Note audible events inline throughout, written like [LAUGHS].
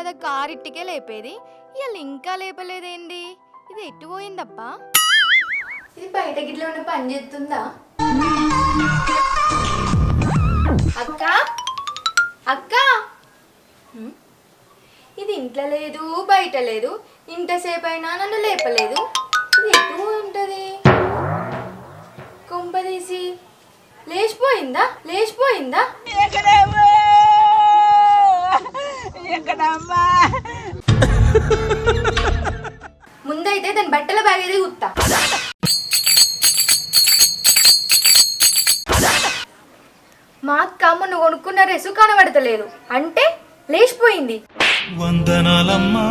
రోజు ఐదు కారిట్టికే లేపేది. ఇవాళ ఇంకా లేపలేదేంది? ఇది ఎట్టు పోయిందప్పా ఇది బయట గిట్ల ఉండి పని చేస్తుందా? అక్క? అక్క? ఇది ఇంట్లో లేదు బయట లేదు ఇంతసేపు అయినా నన్ను లేపలేదు. ఇది ఎటు ఉంటది కొంపదీసి లేచిపోయిందా? లేచిపోయిందా? ముందైతే దాని బట్టల బ్యాగ్ ఏది కుత్తా మా అక్క మొన్న కొనుక్కున్న డ్రెస్ కనబడతలేదు. అంటే లేచిపోయింది. వందనాలమ్మా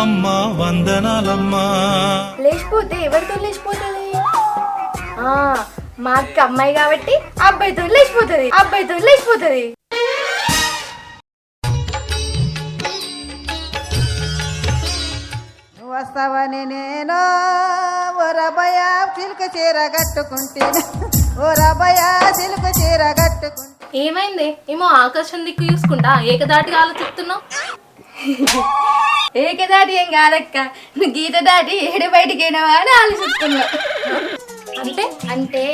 అమ్మా వందనాలమ్మా. లేచిపోతే ఎవరితో లేచిపోతుంది? ఆ, మా అక్క అమ్మాయి కాబట్టి అబ్బాయితో లేచిపోతుంది అబ్బాయితో లేచిపోతుంది. వస్తావని నేను ఓ రబయ చిలుక చీర కట్టుకుంటే ఓ రబయ చిలుక చీర కట్టుకుంటే. ఏమైంది? ఏమో ఆకాశం దిక్కు చూసుకుంటా. ఏకదాటిగా ఆలోచిస్తున్నావు? ఏకదాటి ఏం కాదక్క. నువ్వు గీత దాటి ఏడు బయటికి అయినావా అని ఆలోచిస్తున్నా అంటే? అంటే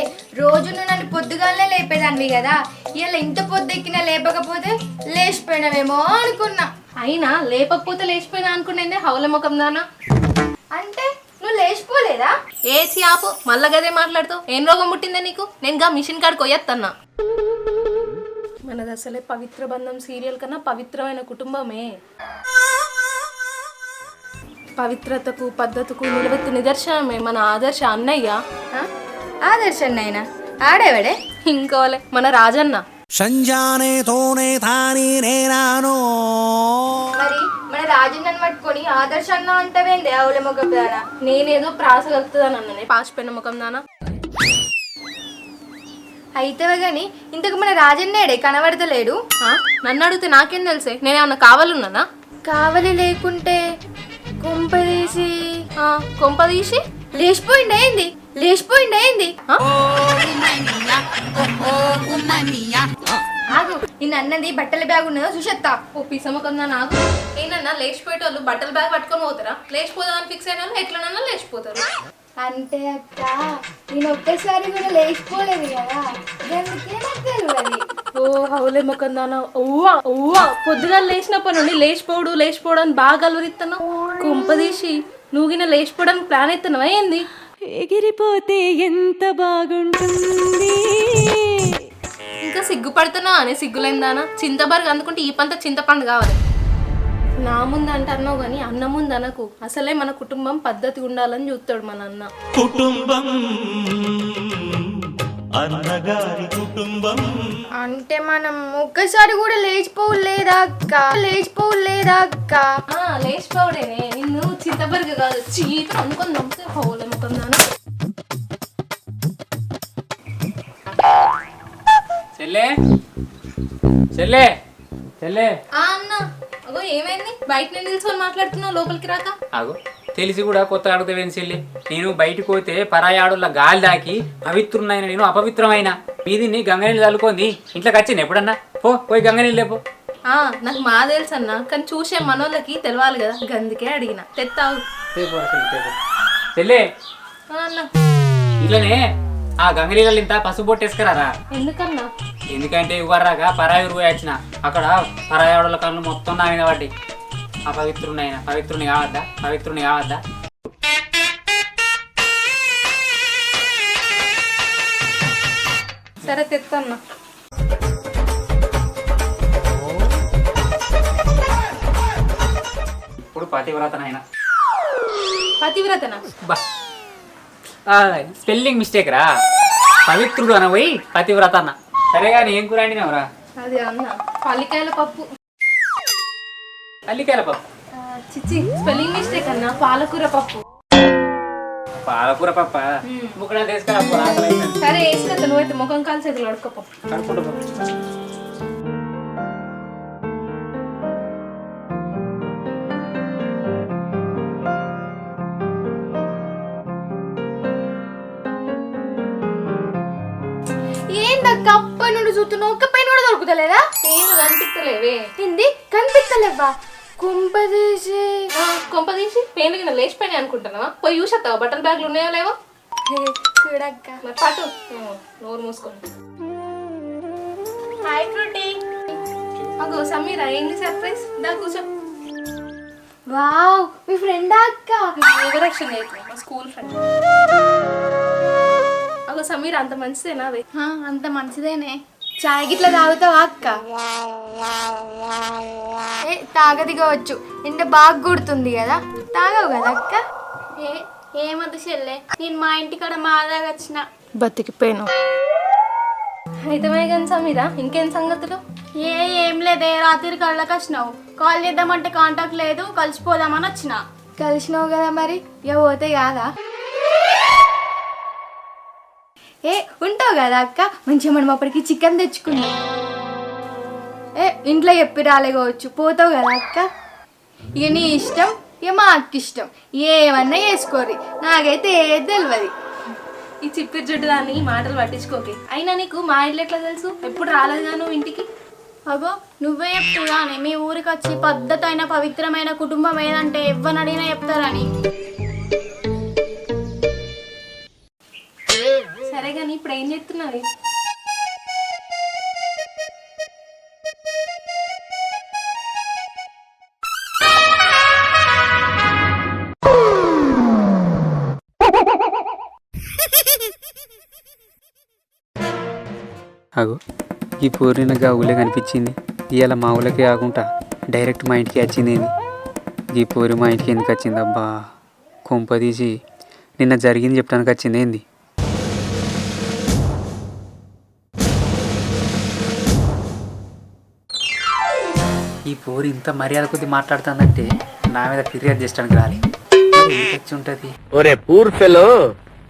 రోజు నువ్వు నన్ను పొద్దుగాలనే లేపేదానివి కదా. ఇలా ఇంత పొద్దెక్కినా లేపకపోతే లేచిపోయినావేమో అనుకున్నా. అయినా లేపకపోతే లేచిపోయినా అనుకునేదే హౌల ముఖం దానా అంటే నువ్వు లేచిపోలేదా? ఏసి ఆపు మళ్ళా గదే మాట్లాడుతావు ఏం రోగం పుట్టిందే నీకు? నేను గా మిషన్ కాడికి పోయొత్తన్నా. మనది అసలే పవిత్ర బంధం సీరియల్ కన్నా పవిత్రమైన కుటుంబమే. పవిత్రతకు పద్ధతికు నిలవెత్తు నిదర్శనమే మన ఆదర్శ అన్నయ్య. ఆ? ఆదర్శన్ నాయన ఆడేవాడే? ఇంకోలే మన రాజన్న. సంజానే తోనే తాని నేనాను మరి మన రాజన్నని పట్టుకొని ఆదర్శ అన్న అంటావేంది ఆవుల మొగ దానా? నేనేదో ప్రాస కలుగుతుందని అన్ననే. పాచిపోయిన ముఖం దానా? అయితేవే గాని ఇంతకు మన రాజన్నేడే కనబడతలేడు? ఆ? నన్ను అడిగితే నాకేం తెలుసే? నేనేమన్నా కావాలన్నానా? కావలి లేకుంటే కుంపదీసి ఆ, కొంప తీసి? లేచిపోయింది అయింది లేచిపోయింది అయింది? ఆగు నిన్న అన్నది బట్టల బ్యాగ్ ఉన్నదో చూసేత్తా. ఓ పిసమకందా నాకు ఏంటన్నా లేచిపోయేటోళ్ళు బట్టల బ్యాగ్ పట్టుకొని పోతారా? లేచిపోదామని ఫిక్స్ అయిన వాళ్ళు ఎట్లనన్నా లేచిపోతారు. అంటే అక్క నేను ఒక్కసారి కూడా లేచిపోలేదు కదా. అందుకే నాకు తెలియదు ఓ హౌలే ముఖందానా ఓవా లేచినప్పటి నుండి లేచిపోడు లేచిపోవడం అని బాగా కలవరిస్తున్నావు కుంపదీసి నువ్వు గిన లేచిపోవడానికి ప్లాన్ ఎత్తున్నావా ఏంది? ఎగిరిపోతే ఎంత బాగుంటుంది? ఇంకా సిగ్గుపడుతున్నావు అనే సిగ్గులేందానా చింతబర్గ్ అందుకుంటే ఈ పంత చింతపండు కావాలి. నా ముందు అంటున్నావు కానీ అన్న ముందు అనకు. అసలే మన కుటుంబం పద్ధతి ఉండాలని చూస్తాడు మన అన్న. కుటుంబం అన్నగారి కుటుంబం. అంటే మనం ఒక్కసారి కూడా లేచిపోలేదా అక్క లేచిపోలేదా అక్క ఆ, లేచిపోవడేనే. నిన్ను చింతబర్గ్ కాదు చీత అనుకొని నమ్మితే ముఖందానా చెల్లే? చెల్లే? చెల్లే? ఆ అన్న. అగో ఏమైంది? బయట నేను నిల్చొని మాట్లాడుతున్నావు లోపలికి రాక. ఆగు తెలిసి కూడా కొత్త అడుగుతావేం చెల్లి? నేను బయటకు పోతే పరాయాడుల గాలి దాకి పవిత్రునైన నేను అపవిత్రమైన? మీదిని గంగనీళ్ళు చల్లుకుంది ఇంట్లోకి వచ్చింది ఎప్పుడన్నా? పో పోయి గంగనీళ్ళు లేపో. నాకు మా తెలుసు అన్న కానీ చూసే మనోళ్ళకి తెలవాలి కదా. గందుకే అడిగిన. తెత్తావు. చెల్లే. ఆ అన్న. ఇట్లనే ఆ గంగనీళ్ళు ఇంత పసుపు బొట్టేసుకురారా? ఎందుకన్నా? ఎందుకంటే ఇవ్వరాక పరాయి పోయి వచ్చిన అక్కడ పరాయాడుల కళ్ళు మొత్తం నా మీద పడ్డాయి అపవిత్రునైనా పవిత్రుని కావద్దా? పవిత్రుని కావద్దా? సరే తెత్తన్నా. పతివ్రతనైనా. పతివ్రతన? బా. స్పెల్లింగ్ మిస్టేక్ రా. పవిత్రుడు అనబోయి పతివ్రత అన్న సరే కానీ ఏం కూర వండినావురా అది అన్న. పల్లికాయల పప్పు. అల్లికాయల పప్పు. చిచ్చి స్పెల్లింగ్ మిస్టేక్ అన్న. పాలకూర పప్పు. పాలకూర పప్ప? ముక్కడ తీసుకురా సరే వేసుకొస్తా నువ్వైతే ముఖం కాలు చేతులు దొరుకుతలేదా పేర్లు కనిపిస్తలేవే ఏంది? కనిపిస్తలేవా కుంపదీసి. ఆ, కొంప తీసి పేర్లు కింద లేచిపోయినాయి అనుకుంటున్నావా? పోయి చూసేస్తావా బట్టల బ్యాగ్లు ఉన్నాయో లేవో? చూడక్క. మరి పాటు నోరు మూసుకోండి. Hi Frooti. అగో సమీరా ఏంటి సర్ప్రైజ్? దా కూర్చో. వావ్ మీ ఫ్రెండ్ అక్క? ఓవరాక్షన్ మా స్కూల్ ఫ్రెండ్. అగో సమీర అంత మంచిదేనా అంత మంచిదేనే. చాయ్ గిట్ల తాగుతావా అక్క? ఏ తాగదిగవచ్చు. ఇంత బాగా గుర్తుంది కదా. తాగవు కదా అక్క? ఏ ఏమద్దు చెల్లె. నేను మా ఇంటికాడ మా ఆదాగా వచ్చిన. బతికిపోయాను అయితే కానీ సమీరా ఇంకేం సంగతులు? ఏ ఏం లేదే రాత్రి కళ్ళకి వచ్చినావు. కాల్ చేద్దామంటే కాంటాక్ట్ లేదు కలిసిపోదామని వచ్చిన. కలిసినావు కదా మరి? ఇక పోతే కాదా? ఏ ఉంటావు కదా అక్క? మంచిగా మనం అప్పటికి చికెన్ తెచ్చుకుందాం. ఏ ఇంట్లో చెప్పి రాలేకోవచ్చు పోతావు కదా అక్క? ఇక నీ ఇష్టం ఇక మా అక్క ఇష్టం. ఏమన్నా చేసుకోరి నాకైతే ఏది తెలియదు ఈ చిప్పిరి జుట్టు దాన్ని మాటలు పట్టించుకోకే. అయినా నీకు మా ఇల్లు ఎట్లా తెలుసు? ఎప్పుడు రాలేదుగా నువ్వు ఇంటికి? అగో నువ్వే చెప్తున్నానే మీ ఊరికి వచ్చి పద్ధతి అయిన పవిత్రమైన కుటుంబం ఏదంటే ఎవ్వని అడిగినా చెప్తారని సరే ఏం చేస్తున్నావు అగో ఈ పూర్ణిన ఊళ్ళే కనిపించింది. ఇవాళ మా ఊళ్ళకి కాకుండా డైరెక్ట్ మా ఇంటికి వచ్చింది ఈ పూరి మా ఇంటికి ఎందుకు వచ్చింది అబ్బా? కొంప తీసి నిన్న జరిగింది చెప్పడానికి వచ్చింది ఏంది? పూరి ఇంత మర్యాద కొద్ది మాట్లాడుతుందంటే నా మీద ఫిర్యాదు చేయడానికి రాలి. వచ్చి ఉంటుంది ఒరే పూర్ ఫెలో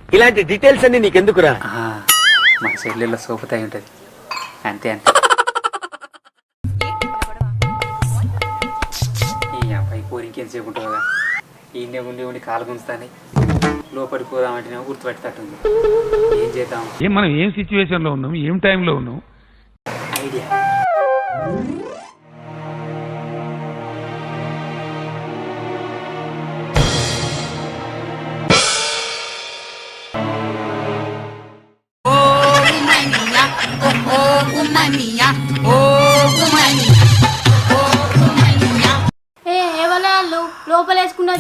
ఇలాంటి డీటెయిల్స్ అన్ని నీకెందుకురా? మా చెల్లెళ్ళ సోపుతాయి ఉంటుంది. అంతే అంతే. ఈ అబ్బాయి పోరు ఇంకేంసేపు ఉంటుందా ఈయనే ఉండి ఉండి కాలు గుంచుతానే లోపలికి పోదామంటేనే గుర్తుపెట్టేటట్టుంది ఏం చేద్దాం? ఏం మనం ఏం సిచ్యువేషన్లో ఉన్నాం? ఏం టైంలో ఉన్నాం? ఐడియా.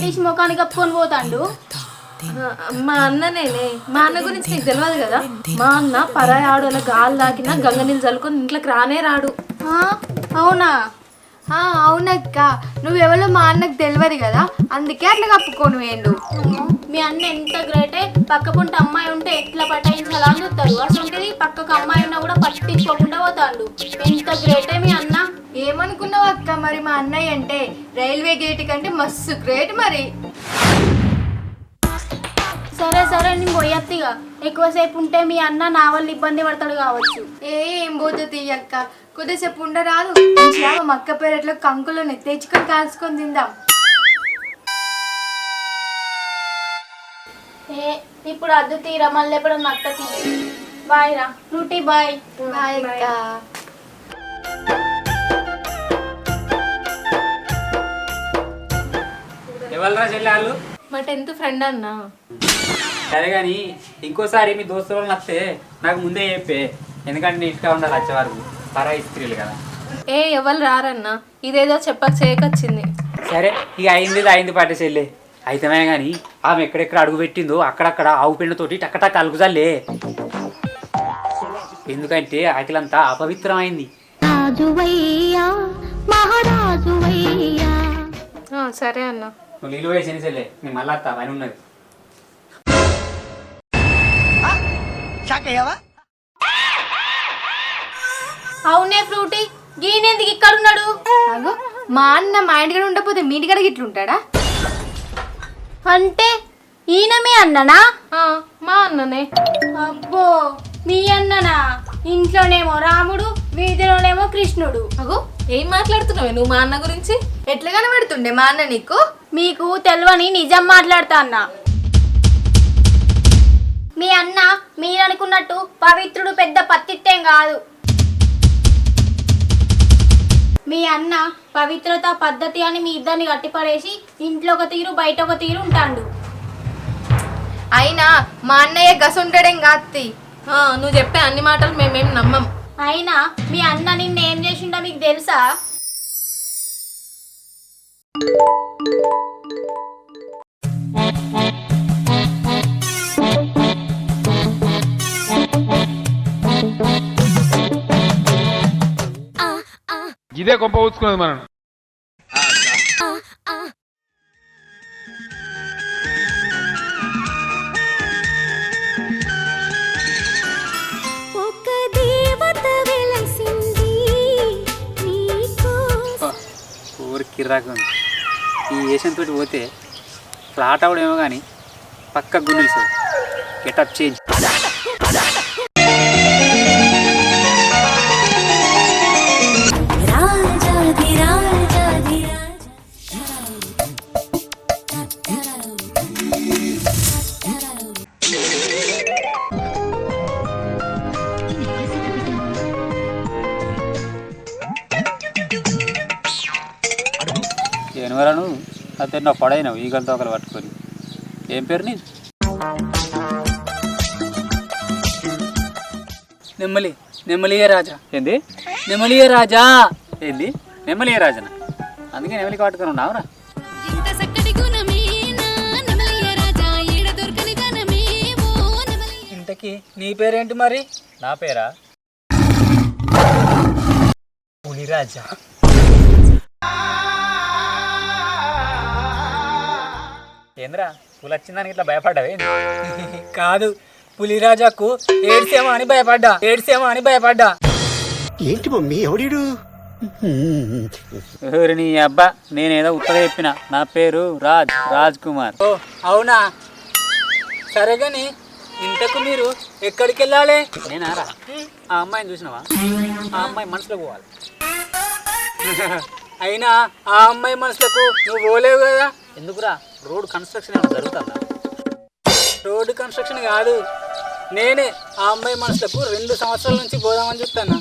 తీసి ముఖానికి కప్పుకొని పోతాండు. మా అన్ననేనే మా అన్న గురించి నీకు తెలియదు కదా? మా అన్న పరాయి ఆడోళ్ళ గాలి దాకినా గంగ నీళ్ళు చల్లుకొని ఇంట్లోకి రానే రాడు. అవునా? అవునక్క. నువ్వెవరో మా అన్నకు తెలియదు కదా? అందుకే అట్లా కప్పుకొని వేయండు మీ అన్న ఎంత గ్రేటే పక్క పుంట అమ్మాయి ఉంటే ఎట్లా పటాయించాలా అని చూస్తారు అసలు పక్కకు అమ్మాయి ఉన్నా కూడా పట్టించుకోకుండా పోతాండు. ఎంత గ్రేటే మీ అన్న? ఏమనుకున్నావు అక్క మరి మా అన్నయ్య అంటే రైల్వే గేట్ కంటే మస్తు గ్రేట్ మరి. సరే సరే నేను పోయత్తిగా ఎక్కువసేపు ఉంటే మీ అన్న నా వల్ల ఇబ్బంది పడతాడు కావచ్చు. ఏ ఏం పోతుంది అక్క? కొద్దిసేపు ఉండరాదు. మా మక్క పెరట్లో కంకులను తెచ్చుకొని కాల్చుకొని తిందాం. ఏ ఇప్పుడు అద్దు తీరా. మళ్ళీ ఎప్పుడు నక్క తీసి బాయ్ రా. Frutti bye. బాయ్ అక్క. ఎవరు చెల్లెళ్ళు మా టెన్త్ ఫ్రెండ్ అన్న. సరే కానీ ఇంకోసారి మీ దోస్తులు వస్తే నాకు ముందే చెప్పే. ఎందుకంటే నీ ఇంటిగా ఉండాలి వచ్చే వరకు. పరాయి స్త్రీలు కదా. ఏ ఎవరు రారన్న. ఇదేదో చెప్పక చేయకొచ్చింది. సరే ఇక అయింది అయింది పాటే చెల్లె. అయితమే కానీ ఆమె ఎక్కడెక్కడ అడుగు పెట్టిందో అక్కడక్కడ ఆవు పిండితోటి టక్కటక్క అలుగుజల్లే. ఎందుకంటే అఖిలంతా అపవిత్రమైంది. సరే అన్న. నువ్వు నీళ్ళు చెల్లె నేను మళ్ళీ వస్తా పని ఉన్నది. అవునే ఫ్రూటీ గీనెందుకు ఇక్కడ ఉన్నాడు అగో మా అన్న మా ఇంటికాడ ఉండకపోతే మీ ఇంటికాడ గిట్ల ఉంటాడా? అంటే ఈయన మీ అన్ననా? ఆ, మా అన్ననే. అబ్బో మీ అన్ననా? ఇంట్లోనేమో రాముడు వీధిలోనేమో కృష్ణుడు. అగో ఏం మాట్లాడుతున్నావే నువ్వు మా అన్న గురించి? ఎట్లా కనబడుతుండే మా అన్న నీకు? మీకు తెలియని నిజం మాట్లాడతా అన్న మీ అన్న మీరు అనుకున్నట్టు పవిత్రుడు పెద్ద పత్తిత్తేం కాదు. మీ అన్న పవిత్రత పద్ధతి అని మీ ఇద్దరిని కట్టిపడేసి ఇంట్లో ఒక తీరు బయట ఒక తీరు ఉంటాడు. అయినా మా అన్నయ్య గసుంటాడేం కాత్తి? నువ్వు చెప్పే అన్ని మాటలు మేమేం నమ్మం. అయినా మీ అన్న నిన్న ఏం చేసిండో మీకు తెలుసా? ఇదే కొంప ఊచుకున్నది మనం. ఉంది. ఈ ఏషియన్ తోటి పోతే ఫ్లాట్ అవడేమో కానీ పక్క గుండెలు గెటప్ చేంజ్ ఎనవరను అతను నా పడైనావు ఈగలతో ఒకరు పట్టుకొని. ఏం పేరు నీ నెమ్మలి నెమ్మలియే రాజా. ఏంది? నెమ్మలియే రాజా. ఏంది? నెమ్మలి రాజన? అందుకే నెమలికి పట్టుకొని ఉన్నావురా. ఇంతకీ నీ పేరేంటి మరి? నా పేరా? పులిరాజా ఏంద్రా? పూలు వచ్చిందానికి ఇట్లా భయపడ్డావే [LAUGHS] కాదు పులిరాజాకు ఏడ్సేమో అని భయపడ్డా ఏడ్సేమో అని భయపడ్డా. ఏంటి మమ్మీ ఎవడీడు? ఎవరు నీ అబ్బా? నేనేదో ఉత్తగా చెప్పిన. నా పేరు రాజ్ రాజ్ కుమార్ ఓ అవునా? సరే కానీ ఇంతకు మీరు ఎక్కడికి వెళ్ళాలి నేనారా ఆ అమ్మాయిని చూసినావా? ఆ అమ్మాయి మనసులో పోవాలి. [LAUGHS] అయినా ఆ అమ్మాయి మనసులకు నువ్వు పోలేవు కదా? ఎందుకురా? రోడ్ కన్స్ట్రక్షన్ ఏమైనా జరుగుతుందా? రోడ్డు కన్స్ట్రక్షన్ కాదు. నేనే ఆ అమ్మాయి మనసులకు రెండు సంవత్సరాల నుంచి పోదామని చెప్తాను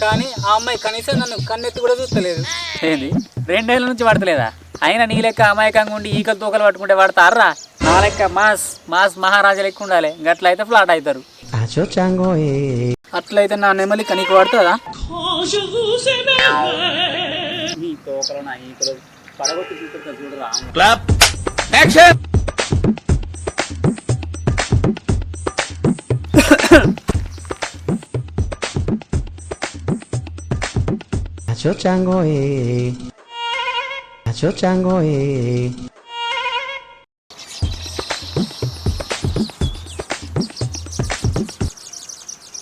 కానీ ఆ అమ్మాయి కనీసం నన్ను కన్నెత్తి కూడా చూస్తలేదు. ఏంది? రెండేళ్ళ నుంచి పడతలేదా అయినా నీ లెక్క అమాయకంగా ఉండి ఈకలు తోకలు పట్టుకుంటే పడతారా నా లెక్క మాస్ మాస్ మహారాజా లెక్క ఉండాలి. గట్లయితే ఫ్లాట్ అవుతారు. అట్లయితే నా నెమలి కనీకి పడుతుందా నీ తోకలు నా ఈకలు పడగొట్టి చూపుతా చూడరా క్లాప్ యాక్షన్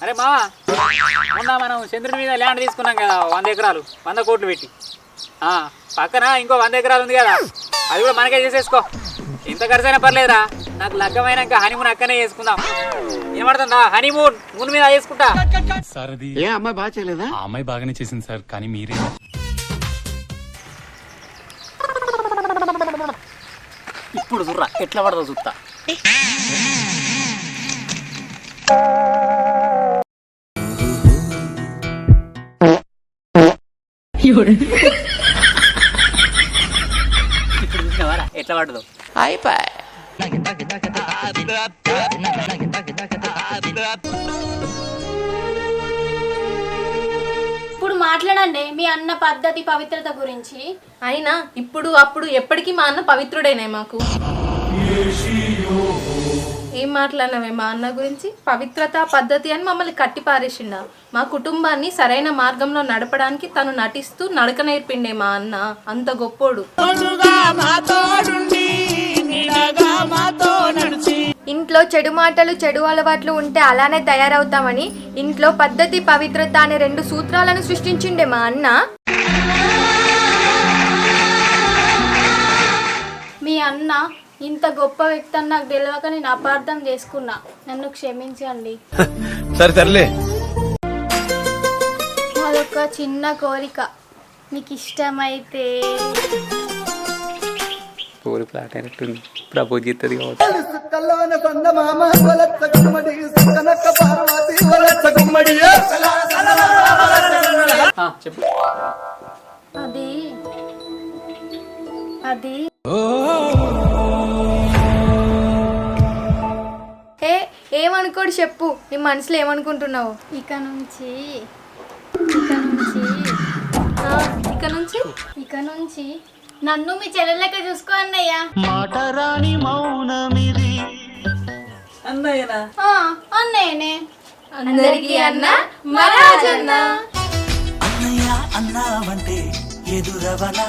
అరే మావా మొన్న మనం చంద్రుడి మీద ల్యాండ్ తీసుకున్నాం కదా వంద ఎకరాలు వంద కోట్లు పెట్టి. పక్కన ఇంకో వంద ఎకరాలు ఉంది కదా. అది కూడా మనకే చేసేసుకో. ఎంత ఖర్చు అయినా పర్లేదురా. నాకు లగ్గమైనాక హనీమూన్ అక్కనే చేసుకుందాం. ఏమడుతుందా? హనీమూన్ మూన్ మీద చేసుకుంటా. సార్ అది ఏ అమ్మాయి బాగా చేయలేదా? ఆ అమ్మాయి బాగానే చేసింది సార్ కానీ మీరే ఇప్పుడు చూర్రా ఎట్లా పడదో చూస్తా. ఇప్పుడు ఎట్లా పడదో? ఇప్పుడు మాట్లాడండి మీ అన్న పద్ధతి పవిత్రత గురించి. అయినా ఇప్పుడు అప్పుడు ఎప్పటికీ మా అన్న పవిత్రుడేనే మాకు. ఏం మాట్లాడినవే మా అన్న గురించి? పవిత్రత పద్ధతి అని మమ్మల్ని కట్టి పారేసిండా మా కుటుంబాన్ని సరైన మార్గంలో నడపడానికి తను నటిస్తూ నడక నేర్పిండే మా అన్న అంత గొప్పోడు. ఇంట్లో చెడు మాటలు చెడు అలవాట్లు ఉంటే అలానే తయారవుతామని ఇంట్లో పద్ధతి పవిత్రత అనే రెండు సూత్రాలను సృష్టించిండే మా అన్న. మీ అన్న ఇంత గొప్ప వ్యక్తి అని నాకు తెలియక నేను అపార్థం చేసుకున్నా. నన్ను క్షమించండి. [LAUGHS] సరే సర్లే. అదొక చిన్న కోరిక. మీకు ఇష్టమైతే పూరి అయినట్టుంది. ప్రపోజ్ చేస్తుంది చెప్పు. అది. అది. ఏమనుకోడు చెప్పు. నీ మనసులో ఏమనుకుంటున్నావు? ఇక నుంచి ఇక నుంచి ఆ, ఇక నుంచి ఇక నుంచి నన్ను మీ చెల్లెలెక్క చూసుకో అన్నయ్య. మాటరాని మౌనమిది. అన్నయ్యనా? ఆ, అన్నయ్యనే. అందరికీ అన్న మరాజన్న అన్నయ్య అన్నావంటే ఎదురవన?